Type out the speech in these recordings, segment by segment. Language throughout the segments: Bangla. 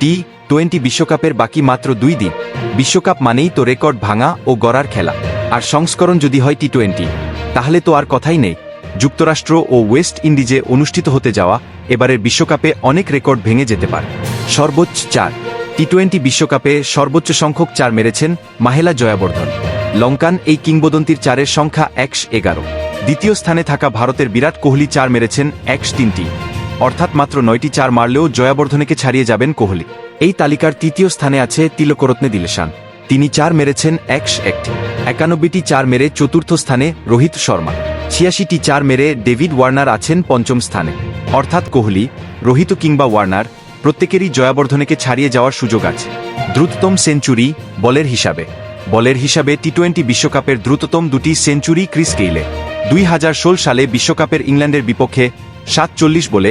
টি টোয়েন্টি বিশ্বকাপের বাকি মাত্র দুই দিন। বিশ্বকাপ মানেই তো রেকর্ড ভাঙা ও গড়ার খেলা। আর সংস্করণ যদি হয় টি টোয়েন্টি তাহলে তো আর কথাই নেই। যুক্তরাষ্ট্র ও ওয়েস্ট ইন্ডিজে অনুষ্ঠিত হতে যাওয়া এবারের বিশ্বকাপে অনেক রেকর্ড ভেঙে যেতে পারে। সর্বোচ্চ চার। টি টোয়েন্টি বিশ্বকাপে সর্বোচ্চ সংখ্যক চার মেরেছেন মাহেলা জয়াবর্ধন। লঙ্কান এই কিংবদন্তির চারের সংখ্যা একশ এগারো। দ্বিতীয় স্থানে থাকা ভারতের বিরাট কোহলি চার মেরেছেন একশ তিনটি। অর্থাৎ মাত্র নয়টি চার মারলেও জয়াবর্ধনেকে ছাড়িয়ে যাবেন কোহলি। এই তালিকার তৃতীয় স্থানে আছে তিলকরত্নে দিলেশান। তিনি চার মেরেছেন একশ একটি। একানব্বইটি চার মেরে চতুর্থ স্থানে রোহিত শর্মা। ছিয়াশিটি চার মেরে ডেভিড ওয়ার্নার আছেন পঞ্চম স্থানে। অর্থাৎ কোহলি, রোহিত কিংবা ওয়ার্নার, প্রত্যেকেরই জয়াবর্ধনেকে ছাড়িয়ে যাওয়ার সুযোগ আছে। দ্রুততম সেঞ্চুরি বলের হিসাবে। বলের হিসাবে টি টোয়েন্টি বিশ্বকাপের দ্রুততম দুটি সেঞ্চুরি ক্রিস কেইলে। দুই হাজার ষোল সালে বিশ্বকাপের ইংল্যান্ডের বিপক্ষে সাতচল্লিশ বলে,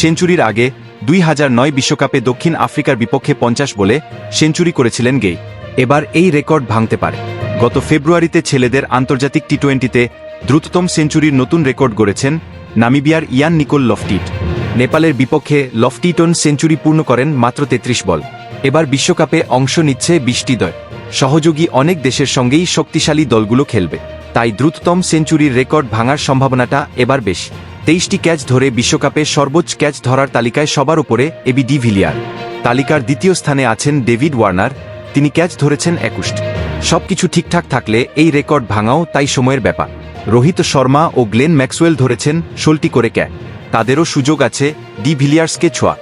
সেঞ্চুরির আগে দুই বিশ্বকাপে দক্ষিণ আফ্রিকার বিপক্ষে পঞ্চাশ বলে সেঞ্চুরি করেছিলেন গেই। এবার এই রেকর্ড ভাঙতে পারে। গত ফেব্রুয়ারিতে ছেলেদের আন্তর্জাতিক টি টোয়েন্টিতে দ্রুততম সেঞ্চুরির নতুন রেকর্ড গড়েছেন নামিবিয়ার ইয়ান নিকোল লফটিট। নেপালের বিপক্ষে লফটিটন সেঞ্চুরি পূর্ণ করেন মাত্র তেত্রিশ বল। এবার বিশ্বকাপে অংশ নিচ্ছে বৃষ্টি দয় সহযোগী অনেক দেশের সঙ্গেই শক্তিশালী দলগুলো খেলবে। তাই দ্রুততম সেঞ্চুরির রেকর্ড ভাঙার সম্ভাবনাটা এবার বেশি। তেইশটি ক্যাচ ধরে বিশ্বকাপে সর্বোচ্চ ক্যাচ ধরার তালিকায় সবার উপরে এবি ডি ভিলিয়ার। তালিকার দ্বিতীয় স্থানে আছেন ডেভিড ওয়ার্নার, তিনি ক্যাচ ধরেছেন একুশটি। সবকিছু ঠিকঠাক থাকলে এই রেকর্ড ভাঙাও তাই সময়ের ব্যাপার। রোহিত শর্মা ও গ্লেন ম্যাক্সওয়েল ধরেছেন ষোলটি করে ক্যাচ। তাদেরও সুযোগ আছে ডি ভিলিয়ার্সকে ছোঁয়া।